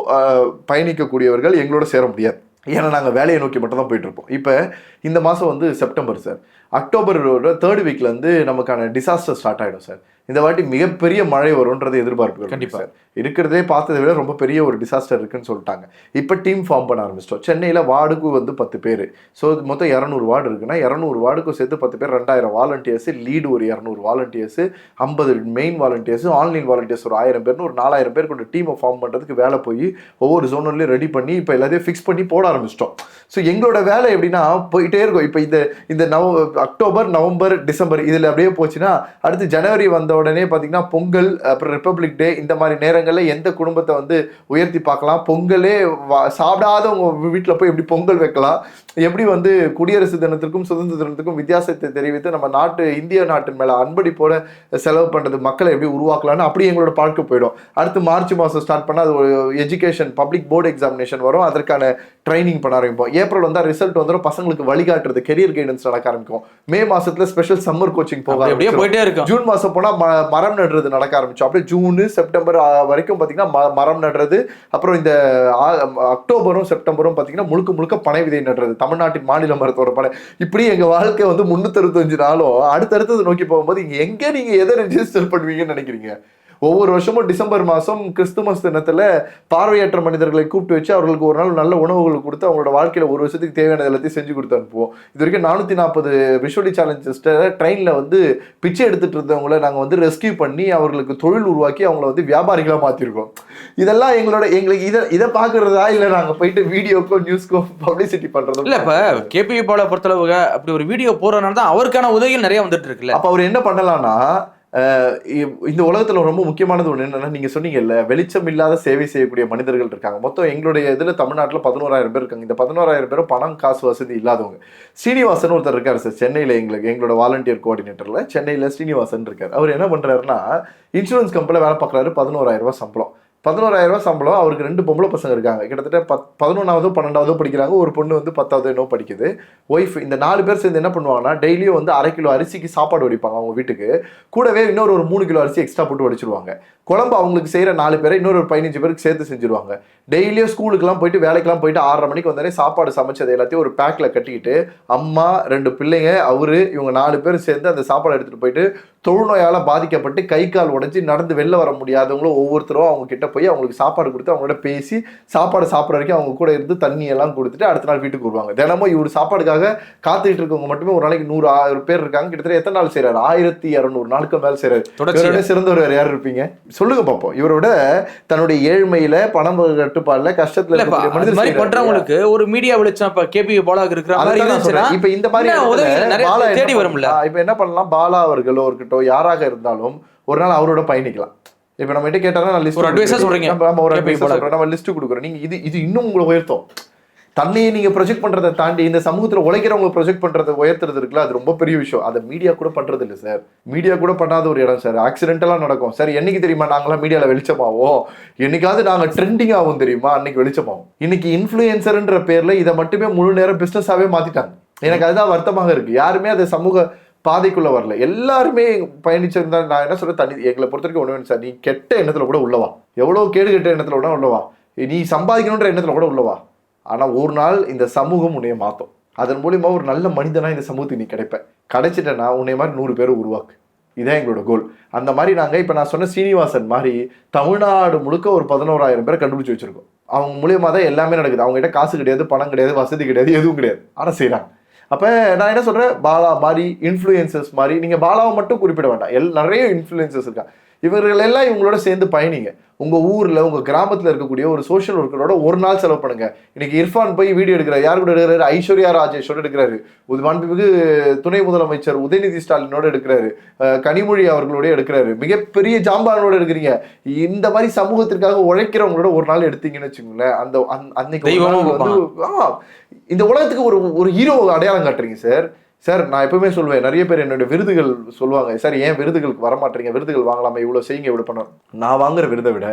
பயணிக்கக்கூடியவர்கள் எங்களோட சேர முடியாது. ஏன்னா நாங்கள் வேலையை நோக்கி மட்டும் தான் போயிட்டு இருப்போம். இப்போ இந்த மாதம் வந்து செப்டம்பர் சார் அக்டோபர் தேர்ட் வீக்ல இருந்து நமக்கான டிசாஸ்டர் ஸ்டார்ட் ஆயிடும் சார் இந்த வாட்டி மிகப்பெரிய மழை வரும்ன்றது எதிர்பார்ப்புகள் இருக்கு கண்டிப்பா. சார் இருக்கிறதே பார்த்ததை விட ரொம்ப பெரிய ஒரு டிசாஸ்டர் இருக்குன்னு சொல்லிட்டாங்க. இப்போ டீம் ஃபார்ம் பண்ண ஆரம்பிச்சிட்டோம். சென்னையில் வார்டுக்கு வந்து பத்து பேர். ஸோ மொத்தம் இரநூறு வார்டு இருக்குன்னா இரநூறு வார்டுக்கும் சேர்த்து பத்து பேர் ரெண்டாயிரம் வாலண்டியர்ஸ் லீடு ஒரு இரநூறு வாலண்டியர்ஸ் ஐம்பது மெயின் வாலண்டியர்ஸ் ஆன்லைன் வாலண்டியர்ஸ் ஒரு ஆயிரம் பேர்னு ஒரு நாலாயிரம் பேர் கொண்ட டீமை ஃபார்ம் பண்ணுறதுக்கு வேலை போய் ஒவ்வொரு ஜோனர்லையும் ரெடி பண்ணி இப்போ எல்லாத்தையும் ஃபிக்ஸ் பண்ணி போட ஆரம்பிச்சிட்டோம். ஸோ எங்களோட வேலை எப்படின்னா போயிட்டே இருக்கும். இப்போ இந்த இந்த நவ அக்டோபர் நவம்பர் டிசம்பர் இதில் அப்படியே போச்சுன்னா அடுத்து ஜனவரி வந்த உடனே பார்த்தீங்கன்னா பொங்கல் அப்புறம் ரிப்பப்ளிக் டே இந்த மாதிரி நேரங்களில் எந்த குடும்பத்தை வந்து உயர்த்தி பார்க்கலாம்? பொங்கலே வா- வீட்டில் போய் எப்படி பொங்கல் வைக்கலாம்? எப்படி வந்து குடியரசு தினத்திற்கும் சுதந்திர தினத்துக்கும் வித்தியாசத்தை தெரிவித்து நம்ம நாட்டு இந்திய நாட்டின் மேல அன்படிப்போட செலவு பண்ணுறது மக்களை எப்படி உருவாக்கலாம்னு அப்படி எங்களோட பார்க்க போயிடும். அடுத்து மார்ச் மாதம் ஸ்டார்ட் பண்ணால் அது ஒரு எஜுகேஷன் பப்ளிக் போர்டு எக்ஸாமினேஷன் வரும். அதற்கான ட்ரைனிங் பண்ண ஆரம்பிப்போம். ஏப்ரல் வந்தால் ரிசல்ட் வந்துடும் பசங்களுக்கு வழிகாட்டுறது கெரியர் கைடன்ஸ் நடக்க ஆரம்பிக்கும். மே மாசத்துல ஸ்பெஷல் சம்மர் கோச்சிங் போக அப்படி அப்படியே. போயிட்டே இருக்கும். ஜூன் மாசம் போனா மரம் நடுறது நடக்க ஆரம்பிச்சோம் அப்படியே ஜூன் செப்டம்பர் வரைக்கும் பாத்தீங்கன்னா மரம் நடுறது அப்புறம் இந்த அக்டோபரும் செப்டம்பரும் பாத்தீங்கன்னா முழுக்க முழுக்க பனை விதை நடுறது தமிழ்நாட்டின் மாநில மரத்தோட பனை. இப்படி எங்க வாழ்க்கை வந்து முன்னூத்தி அறுபத்தஞ்சு நாளும் அடுத்தடுத்தது நோக்கி போகும்போது இங்க எங்க நீங்க எதை ரெஜிஸ்டர் பண்ணுவீங்கன்னு நினைக்கிறீங்க? ஒவ்வொரு வருஷமும் டிசம்பர் மாசம் கிறிஸ்துமஸ் தினத்துல பார்வையற்ற மனிதர்களை கூப்பிட்டு வச்சு அவர்களுக்கு ஒரு நாள் நல்ல உணவுகள் கொடுத்து அவங்களோட வாழ்க்கையில ஒரு வருஷத்துக்கு தேவையான எல்லாத்தையும் செஞ்சு கொடுத்து அனுப்புவோம். இது வரைக்கும் நானூத்தி நாற்பது விஷுவலி சேலஞ்சஸ்ட ட்ரெயின்ல வந்து பிச்சை எடுத்துட்டு இருந்தவங்கள நாங்க வந்து ரெஸ்கியூ பண்ணி அவர்களுக்கு தொழில் உருவாக்கி அவங்கள வந்து வியாபாரிகளா மாத்திருக்கோம். இதெல்லாம் எங்களோட எங்களுக்கு இதை இதை பாக்குறதா இல்ல நாங்க போயிட்டு வீடியோக்கோ நியூஸ்க்கோ பப்ளிசிட்டி பண்றதோ? இல்ல இப்ப கேபி பால பொறுத்தளவுக்கு அப்படி ஒரு வீடியோ போறதுனால தான் அவருக்கான உதவிகள் நிறைய வந்துட்டு இருக்குல்ல. அப்ப அவர் என்ன பண்ணலாம்னா இந்த உலகத்தில் ரொம்ப முக்கியமானது ஒன்று என்னென்னா நீங்கள் சொன்னீங்கல்ல வெளிச்சம் இல்லாத சேவை செய்யக்கூடிய மனிதர்கள் இருக்காங்க. மொத்தம் எங்களுடைய இதில் தமிழ்நாட்டில் பதினோராயிரம் பேர் இருக்காங்க. இந்த பதினோராயிரம் பேரும் பணம் காசு வசதி இல்லாதவங்க. ஸ்ரீனிவாசன் ஒருத்தர் இருக்கார் சார் சென்னையில் எங்களுக்கு எங்களோட வாலண்டியர் கோஆர்டினேட்டரில் சென்னையில் ஸ்ரீனிவாசன் இருக்கார். அவர் என்ன பண்ணுறாருன்னா இன்சூரன்ஸ் கம்பெனியில் வேலை பார்க்குறாரு பதினோராயிரம் ரூபா சம்பளம். பதினோராயிரரூவா சம்பளம். அவருக்கு ரெண்டு பொம்பளை பசங்க இருக்காங்க. கிட்டத்தட்ட பத் பதினொன்றாவதோ பன்னெண்டாவதோ படிக்கிறாங்க. ஒரு பொண்ணு வந்து பத்தாவது என்னோ படிக்குது. ஒய்ஃப் இந்த நாலு பேர் சேர்ந்து என்ன பண்ணுவாங்கன்னா டெய்லியும் வந்து அரை கிலோ அரிசிக்கு சாப்பாடு வடிப்பாங்க அவங்க வீட்டுக்கு. கூடவே இன்னொரு ஒரு மூணு கிலோ அரிசி எக்ஸ்ட்ரா போட்டு வடிச்சிருவாங்க. குழம்பு அவங்களுக்கு செய்யற நாலு பேரை இன்னொரு பதினஞ்சு பேருக்கு சேர்த்து செஞ்சிருவாங்க. டெய்லியும் ஸ்கூலுக்குலாம் போயிட்டு வேலைக்கெல்லாம் போயிட்டு ஆறரை மணிக்கு வந்தாலே சாப்பாடு சமைச்சது எல்லாத்தையும் ஒரு பேக்ல கட்டிக்கிட்டு அம்மா ரெண்டு பிள்ளைங்க அவரு இவங்க நாலு பேர் சேர்ந்து அந்த சாப்பாடு எடுத்துட்டு போயிட்டு தொழுநோயால பாதிக்கப்பட்டு கை கால் உடைஞ்சு நடந்து வெளில வர முடியாதவங்களும் ஒவ்வொருத்தரும் அவங்க கிட்ட போய் அவங்களுக்கு சாப்பாடு கொடுத்து அவங்களோட பேசி சாப்பாடு சாப்பிட்ற வரைக்கும் அவங்க கூட இருந்து தண்ணி எல்லாம் கொடுத்துட்டு அடுத்த நாள் வீட்டுக்கு வருவாங்க. தினமும் இவர் சாப்பாடுக்காக காத்துக்கிட்டு இருக்கவங்க மட்டுமே ஒரு நாளைக்கு நூறு ஆயிரம் பேர் இருக்காங்க. கிட்டத்தட்ட எத்தனை நாள் செய்றாரு? ஆயிரத்தி இரநூறு நாளுக்கு மேல இவரோட சிறந்தவர் வேற யார் இருப்பீங்க? சொல்லுங்க பாப்போம். இவரோட தன்னுடைய ஏழ்மையில பணம் கட்டுப்பாடுல கஷ்டத்துல மாதிரி. பண்றவங்களுக்கு ஒரு மீடியா வெளிச்சம் இப்ப கேபி பாலாக்கு இருக்கிற. இப்ப இந்த மாதிரி தேடி வரும்ல. இப்ப என்ன பண்ணலாம்? பாலா அவர்களோ இருக்கட்டும் யாராக இருந்தாலும் ஒரு நாள் அவரோட பயணிக்கலாம். இப்ப நம்ம கிட்ட கேட்டாலும் நான் லிஸ்ட் ஒரு சொல்றீங்க. நம்ம ஒரு நம்ம லிஸ்ட் கொடுக்குறோம். நீங்க இது இது இன்னும் உங்களை உயர்த்தும். தன்னையை நீங்கள் ப்ரொஜெக்ட் பண்ணுறதை தாண்டி இந்த சமூகத்தில் உழைக்கிறவங்க ப்ரொஜெக்ட் பண்ணுறதை உயர்த்துறது இருக்குல்ல அது ரொம்ப பெரிய விஷயம். அதை மீடியா கூட பண்ணுறது இல்லை சார் மீடியா கூட பண்ணாத ஒரு இடம் சார் ஆக்சிடென்டலா நடக்கும். சார் என்னைக்கு தெரியுமா நாங்களாம் மீடியாவில் வெளிச்சமாவோம்? என்னைக்காவது நாங்கள் ட்ரெண்டிங் ஆகும் தெரியுமா? அன்னைக்கு வெளிச்சமாகும். இன்னைக்கு இன்ஃப்ளூயன்சருன்ற பேரில் இதை மட்டுமே முழு நேரம் பிஸ்னஸாகவே மாற்றிட்டாங்க எனக்கு அதுதான் வருத்தமாக இருக்குது யாருமே அது சமூக பாதைக்குள்ளே வரல. எல்லாருமே பயணிச்சிருந்தா நான் என்ன சொல்கிறேன் தனி எங்களை பொறுத்த வரைக்கும் ஒன்று வேணும் சார் நீ கெட்ட எண்ணத்தில் கூட உள்ளவா எவ்வளோ கேடு கெட்ட எண்ணத்தில் கூட உள்ளவா நீ சம்பாதிக்கணுன்ற எண்ணத்தில் கூட உள்ளவா ஆனால் ஒரு நாள் இந்த சமூகம் உன்னைய மாற்றும் அதன் மூலியமாக ஒரு நல்ல மனிதனாக இந்த சமூகத்துக்கு நீ கிடைப்பேன் கிடைச்சிட்டேன்னா உன்னை மாதிரி நூறு பேர் உருவாக்கு. இதான் எங்களோட கோல் அந்த மாதிரி நாங்கள் இப்போ நான் சொன்ன சீனிவாசன் மாதிரி தமிழ்நாடு முழுக்க ஒரு பதினோராயிரம் பேரை கண்டுபிடிச்சி வச்சுருக்கோம். அவங்க மூலியமாக தான் எல்லாமே நடக்குது. அவங்ககிட்ட காசு கிடையாது பணம் கிடையாது வசதி கிடையாது எதுவும் கிடையாது. ஆனால் செய்கிறாங்க அப்போ நான் என்ன சொல்கிறேன் பாலா மாதிரி இன்ஃப்ளூயன்சஸ் மாதிரி நீங்கள் பாலாவை மட்டும் குறிப்பிட வேண்டாம். எல் நிறைய இன்ஃப்ளூயன்சஸ் இருக்கா இவர்கள் எல்லாம் இவங்களோட சேர்ந்து பயணிங்க. உங்க ஊர்ல உங்க கிராமத்துல இருக்கக்கூடிய ஒரு சோஷியல் ஒர்க்கரோட ஒரு நாள் செலவு பண்ணுங்க. இன்னைக்கு இர்ஃபான் போய் வீடியோ எடுக்கிறார். யார் கூட எடுக்கிறாரு? ஐஸ்வர்யா ராஜேஷோட எடுக்கிறாரு. மாண்புமிகு துணை முதலமைச்சர் உதயநிதி ஸ்டாலினோட எடுக்கிறாரு. கனிமொழி அவர்களோட எடுக்கிறாரு. மிகப்பெரிய ஜாம்பானோட எடுக்கிறீங்க. இந்த மாதிரி சமூகத்திற்காக உழைக்கிறவங்களோட ஒரு நாள் எடுத்தீங்கன்னு வச்சுக்கோங்களேன். அந்த அன்னைக்கு வந்து இந்த உலகத்துக்கு ஒரு ஒரு ஹீரோ அடையாளம் காட்டுறீங்க சார் சார் நான் எப்பவுமே சொல்லுவேன் நிறைய பேர் என்னுடைய விருதுகள் சொல்லுவாங்க சார் ஏன் விருதுகளுக்கு வரமாட்டீங்க விருதுகள் வாங்கலாமா இவ்வளோ செய்யுங்க இவ்வளோ பண்ண நான் வாங்குற விருதை விட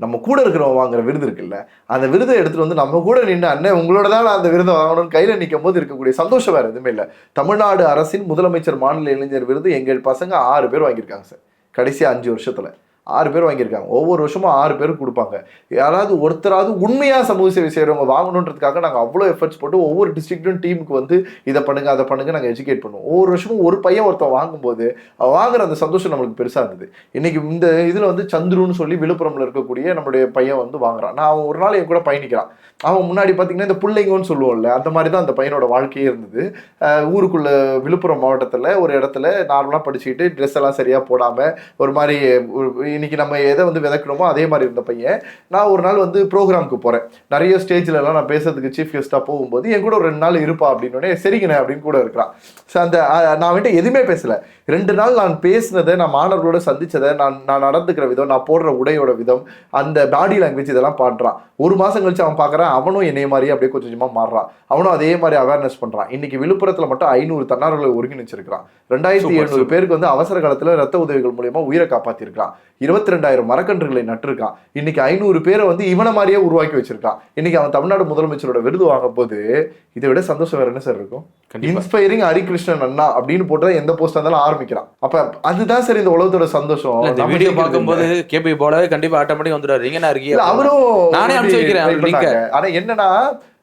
நம்ம கூட இருக்கிறவங்க வாங்குற விருது இருக்குல்ல அந்த விருதை எடுத்துட்டு வந்து நம்ம கூட நின்று அண்ணன் உங்களோட தான் நான் அந்த விருதை வாங்கணும்னு கையில நிற்கும் போது இருக்கக்கூடிய சந்தோஷம் வேறு எதுவுமே இல்லை. தமிழ்நாடு அரசின் முதலமைச்சர் மாநில இளைஞர் விருது எங்கள் பசங்க ஆறு பேர் வாங்கியிருக்காங்க சார். கடைசி அஞ்சு வருஷத்துல. ஆறு பேர் வாங்கியிருக்காங்க. ஒவ்வொரு வருஷமும் ஆறு பேரும் கொடுப்பாங்க. யாராவது ஒருத்தராவது உண்மையாக சமூக சேவை செய்கிறவங்க வாங்கணுன்றதுக்காக நாங்கள் அவ்வளோ எஃபர்ட்ஸ் போட்டு ஒவ்வொரு டிஸ்ட்ரிக்ட்டும் டீமுக்கு வந்து இதை பண்ணுங்க அதை பண்ணுங்க நாங்கள் எஜுகேட் பண்ணுவோம். ஒவ்வொரு வருஷமும் ஒரு பையன் ஒருத்தன் வாங்கும்போது வாங்குற அந்த சந்தோஷம் நம்மளுக்கு பெருசாக இருந்தது. இன்னைக்கு இந்த இதில் வந்து சந்துருன்னு சொல்லி விழுப்புரம்ல இருக்கக்கூடிய நம்மளுடைய பையன் வந்து வாங்குறான். நான் அவன் ஒரு நாள் என் கூட பயணிக்கிறான். அவன் முன்னாடி பார்த்தீங்கன்னா இந்த பிள்ளைங்கன்னு சொல்லுவோம்ல அந்த மாதிரி தான் அந்த பையனோட வாழ்க்கையே இருந்தது. ஊருக்குள்ள விழுப்புரம் மாவட்டத்தில் ஒரு இடத்துல நார்மலாக படிச்சுக்கிட்டு ட்ரெஸ் எல்லாம் சரியாக போடாமல் ஒரு மாதிரி இன்னைக்கு நம்ம எதை வந்து விதைக்கணுமோ அதே மாதிரி இருந்த பையன். நான் ஒரு நாள் வந்து ப்ரோக்ராம்க்கு போகிறேன் நிறைய ஸ்டேஜ்லலாம் நான் பேசுறதுக்கு சீஃப் கெஸ்ட்டாக போகும்போது என் கூட ஒரு ரெண்டு நாள் இருப்பா அப்படின்னு உடனே சரிங்கண்ணே அப்படின்னு கூட இருக்கிறான். ஸோ அந்த நான் வந்துட்டு எதுவுமே பேசலை. ரெண்டு நாள் நான் பேசினதை நான் மாணவர்களோட சந்திச்சதை நான் நான் நடந்துக்கிற விதம் நான் போடுற உடையோட விதம் அந்த பாடி லாங்குவேஜ் இதெல்லாம் பாடுறான். ஒரு மாசம் கழிச்சு அவன் பார்க்கறான் அவனும் என்னைய மாதிரியே அப்படியே கொஞ்சம் கொஞ்சமா மாறுறான். அவனும் அதே மாதிரி அவேர்னஸ் பண்றான். இன்னைக்கு விழுப்புரத்துல மட்டும் ஐநூறு தன்னார்வலை ஒருங்கிணைச்சிருக்கிறான். ரெண்டாயிரத்தி எழுநூறு பேருக்கு வந்து அவசர காலத்துல ரத்த உதவிகள் மூலியமா உயிரை காப்பாத்திருக்கான் இருபத்தி ரெண்டாயிரம் மரக்கன்றுகளை நட்டிருக்கான். இன்னைக்கு ஐநூறு பேரை வந்து இவனை மாதிரியே உருவாக்கி வச்சிருக்கான். இன்னைக்கு அவன் தமிழ்நாடு முதலமைச்சரோட விருது வாங்க போது இதை விட சந்தோஷம் வேற என்ன சார் இருக்கும்? இன்ஸ்பைரிங் ஹரிகிருஷ்ணன் அண்ணா அப்படின்னு போட்டு எந்த போஸ்ட் இருந்தாலும் ஆரம்பிக்கிறான். அப்ப அதுதான் சரி இந்த உலகத்தோட சந்தோஷம். வீடியோ பார்க்கும்போது கேபி போலவே கண்டிப்பா ஆட்டோமேட்டிக் வந்துடுவாரு. எங்க அவரும் நானே அனுப்பிச்சு வைக்கிறேன். ஆனா என்னன்னா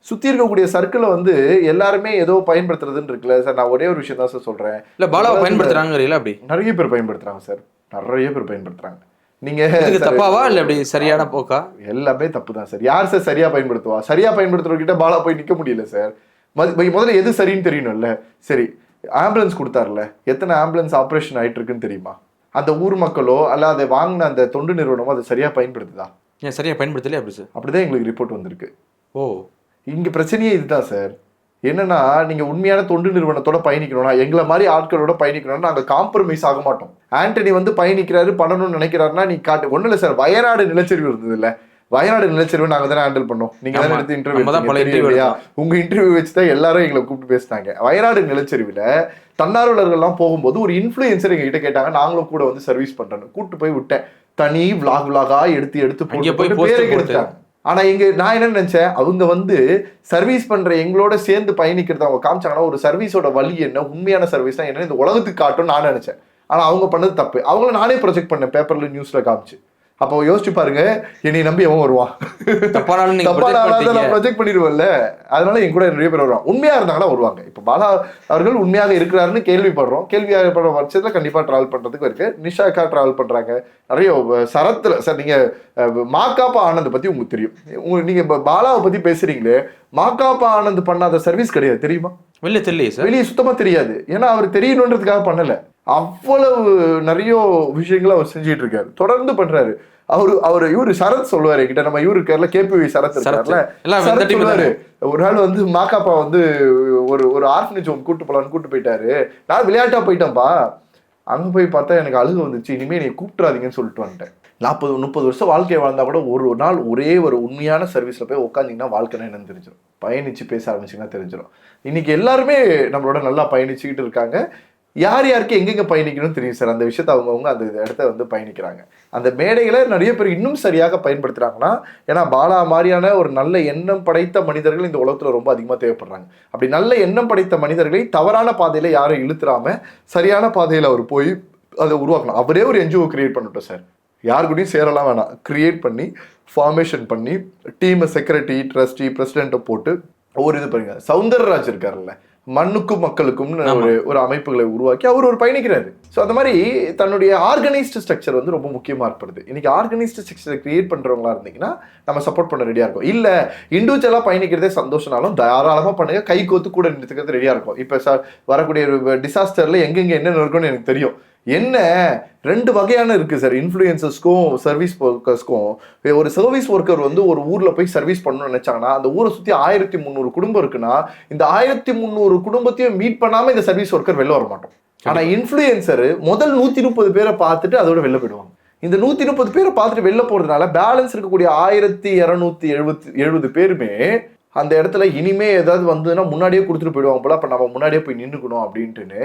சுத்தி இருக்கக்கூடிய சர்க்கிள வந்து எல்லாருமே ஏதோ பயன்படுத்துறதுன்னு இருக்குல்ல சார் நான் ஒரே ஒரு விஷயம் தான் சார் சொல்றேன். இல்ல பாலாவை பயன்படுத்துறாங்கிறீங்களா அப்படி? நிறைய பேர் பயன்படுத்துறாங்க சார் நிறைய பேர் பயன்படுத்துறாங்க. நீங்க தப்பாவா இல்ல அப்படி சரியான போக்கா? எல்லாமே தப்பு தான் சார் யார் சார் சரியா பயன்படுத்துவா? சரியா பயன்படுத்துறவர்கிட்ட பாலா போய் நிக்க முடியல சார் முதல்ல எது சரின்னு தெரியணும்ல? சரி ஆம்புலன்ஸ் கொடுத்தாருல? எத்தனை ஆம்புலன்ஸ் ஆபரேஷன் ஆயிட்டு இருக்குன்னு தெரியுமா? அந்த ஊர் மக்களோ அல்ல அதை வாங்கின அந்த தொண்டு நிறுவனமோ அதை சரியா பயன்படுத்துதா? ஏன் சரியா பயன்படுத்தலையா அப்படி சார்? அப்படிதான் எங்களுக்கு ரிப்போர்ட் வந்திருக்கு. ஓ. இங்க பிரச்சனையே இதுதான் சார். என்னன்னா நீங்க உண்மையான தொண்டு நிறுவனத்தோட பயணிக்கணும்னா எங்களை மாதிரி ஆட்களோட பயணிக்கணும்னா நாங்க காம்ப்ரமைஸ் ஆக மாட்டோம். ஆண்டனி வந்து பயணிக்கிறாரு பண்ணணும்னு நினைக்கிறாருன்னா நீ காட்டு ஒண்ணும் இல்ல சார் வயநாடு நிலச்சரிவு இருந்தது இல்ல. வயநாடு நிலச்சரிவு நாங்க தானே ஹேண்டில் பண்ணோம். நீங்க தானே. எடுத்து தான் இன்டர்வியூ இல்லையா? உங்க இன்டர்வியூ வச்சு தான் எல்லாரும் எங்களை கூப்பிட்டு பேசினாங்க. வயநாடு நிலச்சரிவுல தன்னார்வலர்கள்லாம் போகும்போது ஒரு இன்ஃபுளுசர் எங்க கிட்ட கேட்டாங்க. நாங்களும் கூட வந்து சர்வீஸ் பண்றோம் கூட்டு போய் விட்டேன். தனி vlog vlog-ஆ எடுத்து எடுத்து போய் பேரை போட்டு. கெடுத்தாங்க. ஆனா இங்க நான் என்ன நினைச்சேன் அவங்க வந்து சர்வீஸ் பண்ற எங்களோட சேர்ந்து பயணிக்கிறத அவங்க காமிச்சாங்கன்னா ஒரு சர்வீஸோட வழி என்ன உண்மையான சர்வீஸ்னா என்ன இந்த உலகத்துக்கு காட்டும் நான் நினைச்சேன். ஆனா அவங்க பண்ணது தப்பு. அவங்கள நானே ப்ரொஜெக்ட் பண்ணேன் பேப்பர்ல நியூஸ்ல காமிச்சு. அப்போ யோசிச்சு பாருங்க என்னை நம்பி அவன் வருவான். தப்பானாலும். நான் ப்ரொஜெக்ட் பண்ணிடுவேன்ல. அதனால என் கூட நிறைய பேர் வருவாங்க. உண்மையா இருந்தாங்கன்னா வருவாங்க. இப்போ பாலா அவர்கள் உண்மையாக இருக்கிறாருன்னு கேள்விப்படுறோம். கேள்விப்படுற பட்சத்துல கண்டிப்பா டிராவல் பண்றதுக்கு இருக்கு. நிஷாக்கா டிராவல் பண்றாங்க. நிறைய சரத்துல சார் நீங்க அஹ், மாக்காப்பா ஆனந்த் பத்தி உங்களுக்கு தெரியும். உங்க- நீங்க இப்ப பாலாவை பத்தி பேசுறீங்களே மாக்காப்பா ஆனந்த் பண்ணாத சர்வீஸ் கிடையாது. தெரியுமா? வெளில தெரியலையே சார் வெளியே சுத்தமா தெரியாது. ஏன்னா அவர் தெரியணுன்றதுக்காக பண்ணல. அவ்வளவு நிறைய விஷயங்களை அவர் செஞ்சுட்டு இருக்காரு தொடர்ந்து பண்றாரு. அவரு அவர் இவரு சரத் சொல்லுவாரு என்கிட்ட. நம்ம இவரு இருக்காருல. கேபி சரத் இருக்காருல சொல்லுவாரு ஒரு நாள் வந்து மாக்காப்பா வந்து ஒரு ஒரு ஆர்ஃபனேஜ் ஹோம் கூட்டு போலான்னு கூட்டு போயிட்டாரு. நான் விளையாட்டா போயிட்டேன்ப்பா. அங்க போய் பார்த்தா எனக்கு அழுகு வந்துச்சு. இனிமே நீ கூப்பிட்றாதீங்கன்னு சொல்லிட்டு வந்துட்டேன். நாற்பது முப்பது வருஷம் வாழ்க்கையை வாழ்ந்தா கூட ஒரு நாள் ஒரே ஒரு உண்மையான சர்வீஸ்ல போய் உட்காந்தீங்கன்னா வாழ்க்கைனா என்னன்னு தெரிஞ்சிடும் பயணிச்சு பேச ஆரம்பிச்சீங்கன்னா தெரிஞ்சிடும் இன்னைக்கு எல்லாருமே நம்மளோட நல்லா பயணிச்சுக்கிட்டு இருக்காங்க. யார் யாருக்கு எங்கெங்கே பயணிக்கணும்னு தெரியும் சார்? அந்த விஷயத்த அவங்கவுங்க அந்த இடத்த வந்து பயணிக்கிறாங்க. அந்த மேடைகளை நிறைய பேர் இன்னும் சரியாக பயன்படுத்துகிறாங்கன்னா ஏன்னா பாலா மாதிரியான ஒரு நல்ல எண்ணம் படைத்த மனிதர்கள் இந்த உலகத்தில் ரொம்ப அதிகமாக தேவைப்படுறாங்க. அப்படி நல்ல எண்ணம் படைத்த மனிதர்களை தவறான பாதையில் யாரும் இழுத்துறாமல் சரியான பாதையில் அவர் போய் அதை உருவாக்கணும். அவரே ஒரு என்ஜிஓ கிரியேட் பண்ணட்டும் சார். யார் கூடயும் சேரலாம் வேணாம். கிரியேட் பண்ணி ஃபார்மேஷன் பண்ணி டீமை செக்ரட்டரி ட்ரஸ்டி ப்ரெசிடென்ட்டை போட்டு ஒவ்வொரு இது பண்ணுங்க சவுந்தரராஜ் இருக்காருல்ல மண்ணுக்கும் மக்களுக்கும்னு ஆமா. ஒரு ஒரு அமைப்புகளை உருவாக்கி அவர் ஒரு பயணிக்கிறாரு. ஸோ அந்த மாதிரி தன்னுடைய ஆர்கனைஸ்டு ஸ்ட்ரக்சர் வந்து ரொம்ப முக்கியமா இருப்படுது இன்னைக்கு ஆர்கனைஸ்டு ஸ்ட்ரக்சரை கிரியேட் பண்றவங்களா இருந்தீங்கன்னா நம்ம சப்போர்ட் பண்ண ரெடியா இருக்கும். இல்ல இண்டிவிஜுவலா பயணிக்கிறதே சந்தோஷம்னாலும் தாராளமா பண்ணுங்க. கை கோத்து கூட நிறுத்துக்கிறது ரெடியா இருக்கும். இப்ப சார் வரக்கூடிய டிசாஸ்டர்ல எங்கெங்க என்ன இருக்கும்னு எனக்கு தெரியும். என்ன? ரெண்டு வகையான இருக்கு சார். இன்ஃப்ளூயன்சஸ்க்கும் சர்வீஸ் ஒர்க்கர்ஸ்க்கும் ஒரு சர்வீஸ் ஒர்க்கர் வந்து ஒரு ஊர்ல போய் சர்வீஸ் பண்ணணும்னு நினைச்சாங்கன்னா அந்த ஊரை சுத்தி ஆயிரத்தி முந்நூறு குடும்பம் இருக்குன்னா இந்த ஆயிரத்தி முந்நூறு குடும்பத்தையும் மீட் பண்ணாம இந்த சர்வீஸ் ஒர்க்கர் வெளில வர மாட்டோம். ஆனா இன்ஃப்ளூயன்சர் முதல் நூத்தி முப்பது பேரை பார்த்துட்டு அதோட வெளில போயிடுவாங்க. இந்த நூத்தி முப்பது பேரை பார்த்துட்டு வெளில போறதுனால பேலன்ஸ் இருக்கக்கூடிய ஆயிரத்தி இரநூத்தி எழுபத்தி எழுபது பேருமே அந்த இடத்துல இனிமே ஏதாவது வந்ததுன்னா முன்னாடியே கொடுத்துட்டு போயிடுவாங்க போல. அப்ப நம்ம முன்னாடியே போய் நின்றுக்கணும் அப்படின்ட்டுன்னு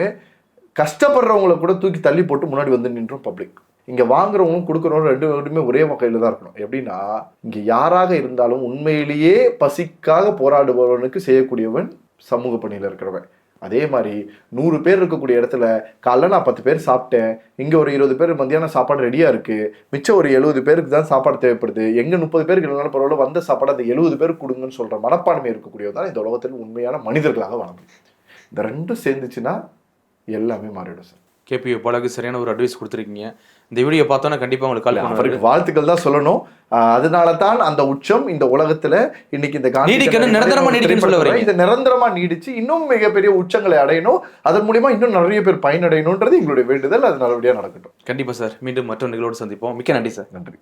கஷ்டப்படுறவங்கள கூட தூக்கி தள்ளி போட்டு முன்னாடி வந்து நின்றோம் பப்ளிக் இங்கே வாங்குறவங்களும் கொடுக்குறவங்களும் ரெண்டு பேருமே ஒரே வகையில் தான் இருக்கணும். எப்படின்னா இங்கே யாராக இருந்தாலும் உண்மையிலேயே பசிக்காக போராடுபவனுக்கு செய்யக்கூடியவன் சமூக பணியில் இருக்கிறவன். அதே மாதிரி நூறு பேர் இருக்கக்கூடிய இடத்துல காலைல நான் பத்து பேர் சாப்பிட்டேன் இங்கே ஒரு இருபது பேர் மத்தியானம் சாப்பாடு ரெடியாக இருக்குது மிச்சம் ஒரு எழுபது பேருக்கு தான் சாப்பாடு தேவைப்படுது எங்கே முப்பது பேருக்கு இல்லைனாலும் பரவாயில்ல வந்த சாப்பாடு அந்த எழுபது பேர் கொடுங்கன்னு சொல்கிற மனப்பான்மை இருக்கக்கூடியவன் தான் இந்த உலகத்தில் உண்மையான மனிதர்களாக வாழ இந்த ரெண்டும் சேர்ந்துச்சுன்னா எல்லாமே மாறிடும் சார். கேபி போலாக்கு சரியான ஒரு அட்வைஸ் கொடுத்துருக்கீங்க. இந்த வீடியோ பார்த்தோன்னா கண்டிப்பா உங்களுக்கு கால் அவருக்கு வாழ்த்துக்கள் தான் சொல்லணும். அதனால தான் அந்த உச்சம் இந்த உலகத்துல இன்னைக்கு இந்த நீடிக்கணும், நிரந்தரமா நீடிக்கணும்னு சொல்ல. இது நிரந்தரமா நீடிச்சு இன்னும் மிகப்பெரிய உச்சங்களை அடையணும். அதன் மூலியமா இன்னும் நிறைய பேர் பயனடையணும்ன்றது எங்களுடைய வேண்டுதல். அது நல்லபடியா நடக்கட்டும். கண்டிப்பா சார். மீண்டும் மற்றொரு நிகழ்வோடு சந்திப்போம். மிக்க நன்றி சார். நன்றி.